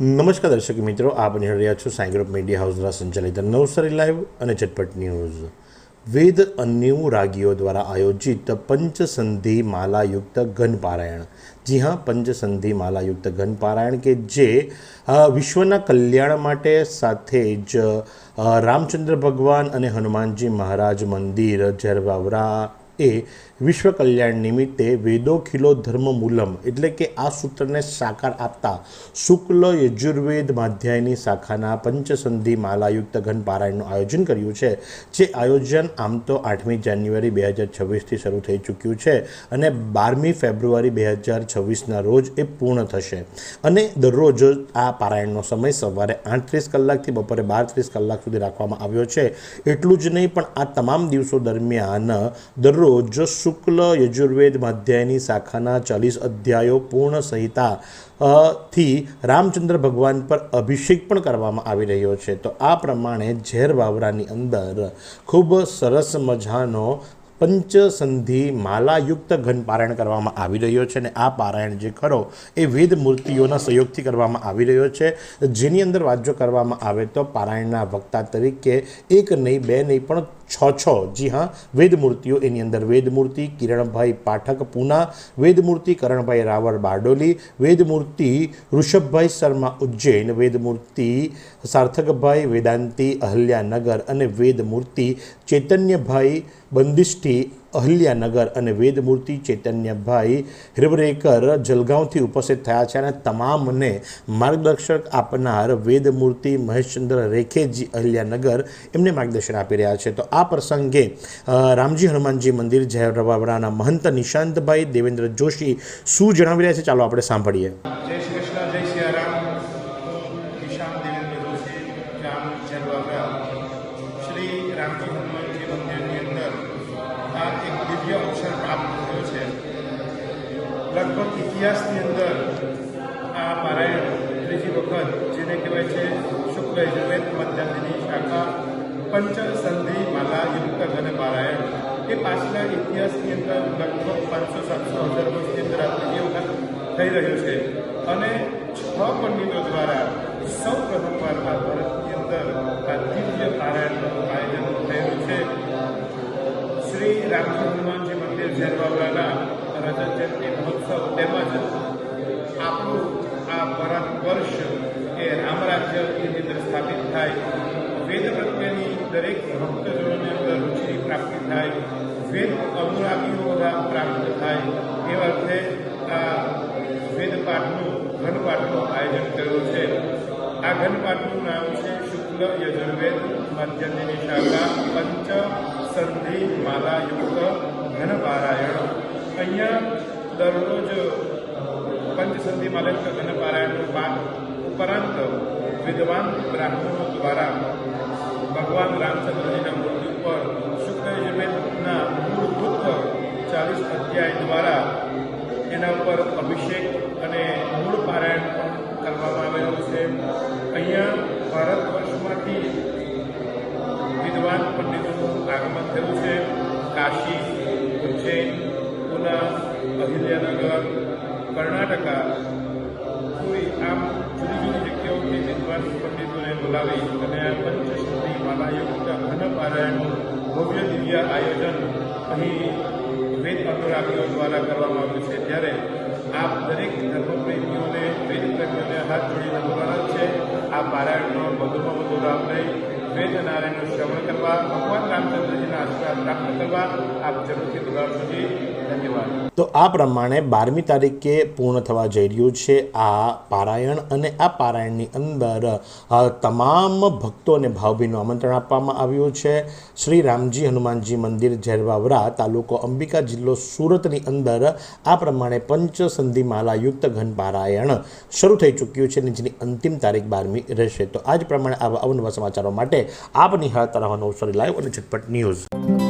નમસ્કાર દર્શક મિત્રો, આપ નિહાળી રહ્યા છો સાંઈ ગ્રુપ મીડિયા હાઉસ દ્વારા સંચાલિત નવસારી લાઈવ અને ચટપટ ન્યૂઝ વેદ અન્યુ રાગીઓ દ્વારા આયોજિત પંચસંધિ માલાયુક્ત ઘનપારાયણ. જી હા, પંચસંધિ માલાયુક્ત ઘનપારાયણ કે જે વિશ્વના કલ્યાણ માટે સાથે જ રામચંદ્ર ભગવાન અને હનુમાનજી મહારાજ મંદિર, ઝેરવાવરા એ વિશ્વ કલ્યાણ નિમિત્તે વેદો ખિલો ધર્મ મૂલમ એટલે કે આ સૂત્રને સાકાર આપતા શુક્લ યજુર્વેદ માધ્યાયની શાખાના પંચસંધિ માલાયુક્ત ઘન પારાયણનું આયોજન કર્યું છે, જે આયોજન આમ તો આઠમી જાન્યુઆરી બે હજાર છવ્વીસથી શરૂ થઈ ચૂક્યું છે અને બારમી ફેબ્રુઆરી બે હજાર છવ્વીસના રોજ એ પૂર્ણ થશે. અને દરરોજ આ પારાયણનો સમય સવારે આઠ ત્રીસ કલાકથી બપોરે બાર ત્રીસ કલાક સુધી રાખવામાં આવ્યો છે. એટલું જ નહીં, પણ આ તમામ દિવસો દરમિયાન દરરોજ શુક્લ યજુર્વેદ માધ્યાયની શાખાના ચાલીસ અધ્યાયો પૂર્ણ સંહિતા થી રામચંદ્ર ભગવાન પર અભિષેક પણ કરવામાં આવી રહ્યો છે. તો આ પ્રમાણે ઝેર વાવરાની અંદર ખૂબ સરસ મજાનો પંચસંધિ માલાયુક્ત ઘન પારાયણ કરવામાં આવી રહ્યો છે અને આ પારાયણ જે ખરો એ વેદ મૂર્તિઓના સહયોગથી કરવામાં આવી રહ્યો છે. જેની અંદર વાત જો કરવામાં આવે તો પારાયણના વક્તા તરીકે એક નહીં, બે નહીં, પણ છ છ. જી હા, વેદમૂર્તિઓ એની અંદર. વેદમૂર્તિ કિરણભાઈ પાઠક પૂના, વેદમૂર્તિ કરણભાઈ રાવળ બારડોલી, વેદમૂર્તિ ઋષભભાઈ શર્મા ઉજ્જૈન, વેદમૂર્તિ સાર્થકભાઈ વેદાંતિ અહલ્યાનગર અને વેદમૂર્તિ ચૈતન્યભાઈ બંદિષ્ટી અહલ્યાનગર અને વેદમૂર્તિ ચૈતન્યભાઈ હિરવરેકર જલગાંવથી ઉપસ્થિત થયા છે અને તમામને માર્ગદર્શક આપનાર વેદમૂર્તિ મહેશચંદ્ર રેખેજી અહલ્યાનગર એમને માર્ગદર્શન આપી રહ્યા છે. તો આ પ્રસંગે રામજી હનુમાનજી મંદિર જયરવાવરાના મહંત નિશાંતભાઈ, દેવેન્દ્ર જોશી શું જણાવી રહ્યા છે? ચાલો આપણે સાંભળીએ. લગભગ ઇતિહાસની અંદર આ પારાયણ ત્રીજી વખત, જેને કહેવાય છે શુક્લ યજુર્વેદ મધ્યની શાખા પંચસંધિ માલા, યુક્ત અને પારાયણ. એ પાછલા ઇતિહાસની અંદર લગભગ પાંચસો, સાતસો હજાર વર્ષની અંદર આ ત્રીજી વખત થઈ રહ્યો છે. અને છ પંડિતો દ્વારા સૌ પ્રથમવાર ભારતની અંદર આ દિવ્ય પારાયણનું આયોજન થયેલું છે. શ્રી હનુમાનજી મંદિર ઝેરવાવલાના રજત મહોત્સવ તેમજ આપણું આ ભારત વર્ષ એ રામ રાજ્ય અંદર સ્થાપિત થાય. વેદ પ્રત્યેની દરેક ભક્તજનોની અંદર થાય. વેદ અનુરાગીઓ બધા પ્રાપ્ત થાય. એ અર્થે આ વેદ પાઠનું ઘનપાઠનું આયોજન કર્યું છે. આ ઘનપાઠનું નામ છે શુક્લ યજુર્વેદ મધ્યની શાખા પંચ સંધિ માલાયુક્ત ઘનપારાયણ. અહીંયા દરરોજ પંચસંધિ માલાયુક્ત ઘનપારાયણનો પાઠ ઉપરાંત વિદ્વાન બ્રાહ્મણો દ્વારા ભગવાન રામચંદ્રજીના મૂર્તિ ઉપર શુક્લ યજુર્વેદના મૂળભૂત ચાલીસ અધ્યાય દ્વારા એના ઉપર અભિષેક અને મૂળ પારાયણ પણ કરવામાં આવેલું છે. અહીંયા ભારત વર્ષમાંથી વિદ્વાન પંડિતોનું આગમન થયું છે. કાશી, ઉજ્જૈન પુના અહિલ્યાનગર કર્ણાટકા કોઈ આમ જુદી જુદી જગ્યાઓથી વિદ્વાન પંડિતોને બોલાવી અને આ પંચશુદ્ધિ માલાયુક્ત ઘન પારાયણનું ભવ્ય દિવ્ય આયોજન અહીં વેદ અનુરાગીઓ દ્વારા કરવામાં આવ્યું છે. ત્યારે આપ દરેક ધર્મપ્રેમીઓને, વેદ પ્રેમીઓને હાથ જોડીને બોલાવવા છે. આ પારાયણનો વધુમાં વધુ લાભ લઈ વેદ નારાયણનું શ્રવણ કરવા, ભગવાન રામચંદ્રજીના આશીર્વાદ પ્રાપ્ત કરવા આપ જરૂરથી બોલાવશો જી. ધન્યવાદ. તો આ પ્રમાણે બારમી તારીખે પૂર્ણ થવા જઈ રહ્યું છે આ પારાયણ અને આ પારાયણની અંદર તમામ ભક્તોને ભાવભીનું આમંત્રણ આપવામાં આવ્યું છે. શ્રી રામજી હનુમાનજી મંદિર, ઝેરવાવરા તાલુકો અંબિકા જિલ્લો સુરતની અંદર આ પ્રમાણે પંચસંધિ માલાયુક્ત ઘન પારાયણ શરૂ થઈ ચૂક્યું છે જેની અંતિમ તારીખ બારમી રહેશે. તો આ જ પ્રમાણે આવા અવનવા સમાચારો માટે આપ નિહાળતા રહેવાનો નવસારી લાઈવ અને ઝટપટ ન્યૂઝ.